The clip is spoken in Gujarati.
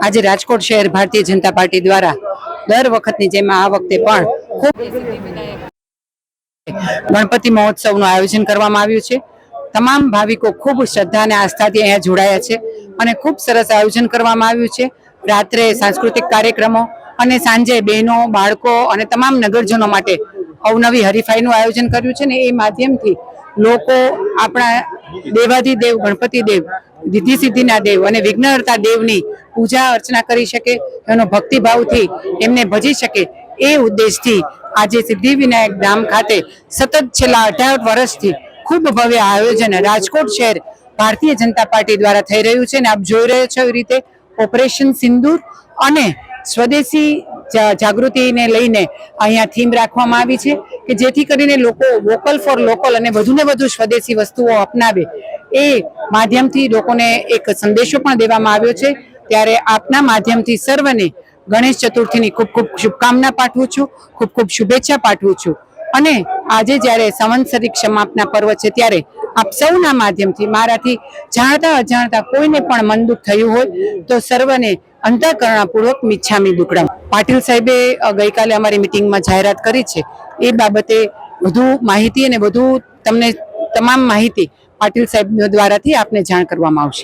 આજે રાજકોટ શહેર ભારતીય જનતા પાર્ટી દ્વારા દર વખતની જેમ આ વખતે પણ ખૂબ ગણપતિ મહોત્સવનું આયોજન કરવામાં આવ્યું છે. તમામ ભાવિકો ખૂબ શ્રદ્ધા અને આસ્થાથી અહીંયા જોડાયા છે અને ખૂબ સરસ આયોજન કરવામાં આવ્યું છે. રાત્રે સાંસ્કૃતિક કાર્યક્રમો અને સાંજે બહેનો, બાળકો અને તમામ નગરજનો માટે અવનવી હરીફાઈનું આયોજન કર્યું છે ને એ માધ્યમથી લોકો આપણા દેવાધિદેવ, ગણપતિ દેવ, વિધિ સિદ્ધિના દેવ અને વિઘ્નહર્તા દેવની પૂજા અર્ચના કરી શકે, એનો ભક્તિભાવથી એમને ભજી શકે એ ઉદ્દેશથી આજે સિદ્ધિવિનાયક ધામ ખાતે સતત છેલ્લા અઢાર વર્ષથી ખૂબ ભવ્ય આયોજન રાજકોટ શહેર ભારતીય જનતા પાર્ટી દ્વારા થઈ રહ્યું છે અને આપ જોઈ રહ્યો છો એ રીતે ઓપરેશન સિંદૂર અને સ્વદેશી જાગૃતિને લઈને અહીંયા થીમ રાખવામાં આવી છે કે જેથી કરીને લોકો વોકલ ફોર લોકલ અને વધુને વધુ સ્વદેશી વસ્તુઓ અપનાવે. એ માધ્યમથી લોકોને એક સંદેશો પણ દેવામાં આવ્યો છે. ત્યારે આપના માધ્યમથી સર્વને ગણેશ ચતુર્થીની ખૂબ ખૂબ શુભકામના પાઠવું છું. ખૂબ ખૂબ શુભેચ્છા પાઠવું છું. અને આજે જ્યારે સંવંતસરી સમાપના પર્વ છે ત્યારે આપ સૌના માધ્યમથી મારાથી જાણતા અજાણતા કોઈને પણ મન દુઃખ થયું હોય તો સર્વને અંતઃકરણાપૂર્વક મિચ્છામી દુકડમ. પાટીલ સાહેબે ગઈકાલે અમારી મિટિંગમાં જાહેરાત કરી છે. એ બાબતે વધુ માહિતી અને વધુ તમને તમામ માહિતી પાટીલ સાહેબ દ્વારાથી આપને જાણ કરવામાં આવશે.